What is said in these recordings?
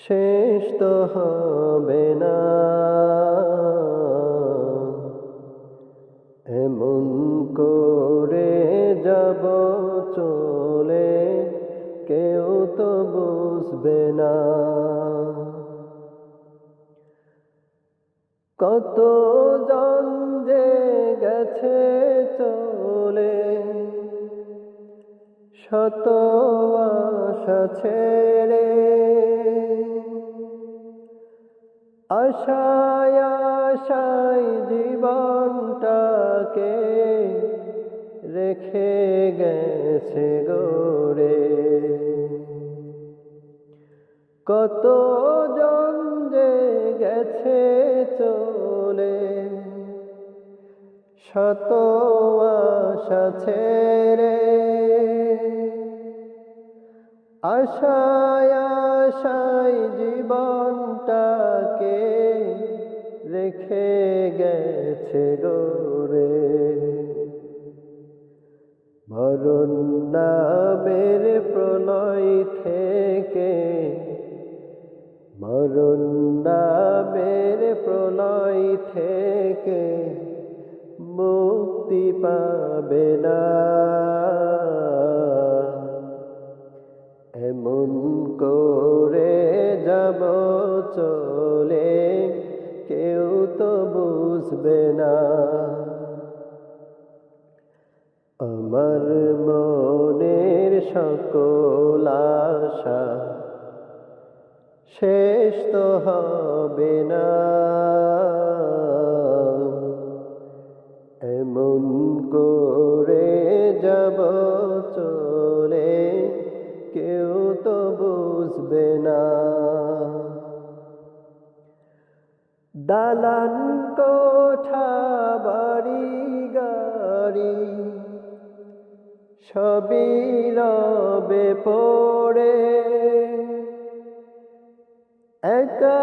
শেষ তো হবে না। এমন করে যাব চলে, কেউ তো বুঝবে না। কত জন যে গেছে চলে, শত আশা ছেড়ে আশায় আশায় জীবনটাকে রেখে গেছে গড়ে কত জন যে গেছে চলে, শত আশা ছেড়ে। আশায় আশায় জীবনটাকে রেখে গেছে গোরে মরণ নামের প্রলয় থেকে, মরণ নামের প্রলয় থেকে মুক্তি পাবে না। এমন করে যাব কেউ তো বুঝবে না। আমার মনের সকল আশা শেষ তো হবে না। দালান কোঠা, বাড়ি, গাড়ি, সবই রবে পড়ে। একা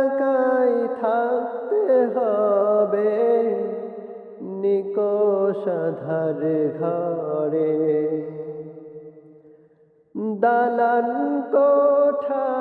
একাই থাকতে হবে নিকোষাধার ঘরে। দালান কোঠা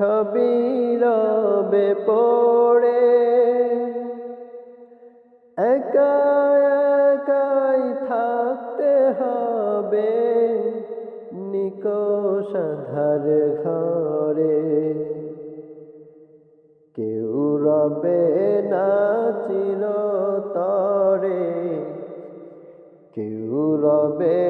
সবই রবে পড়ে। একা একাই থাকতে হবে নিকোষাধার ঘরে। কেউ রবে না চিরতরে, কেউ রবে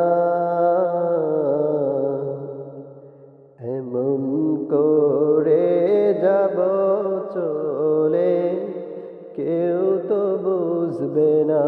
বুঝবে না।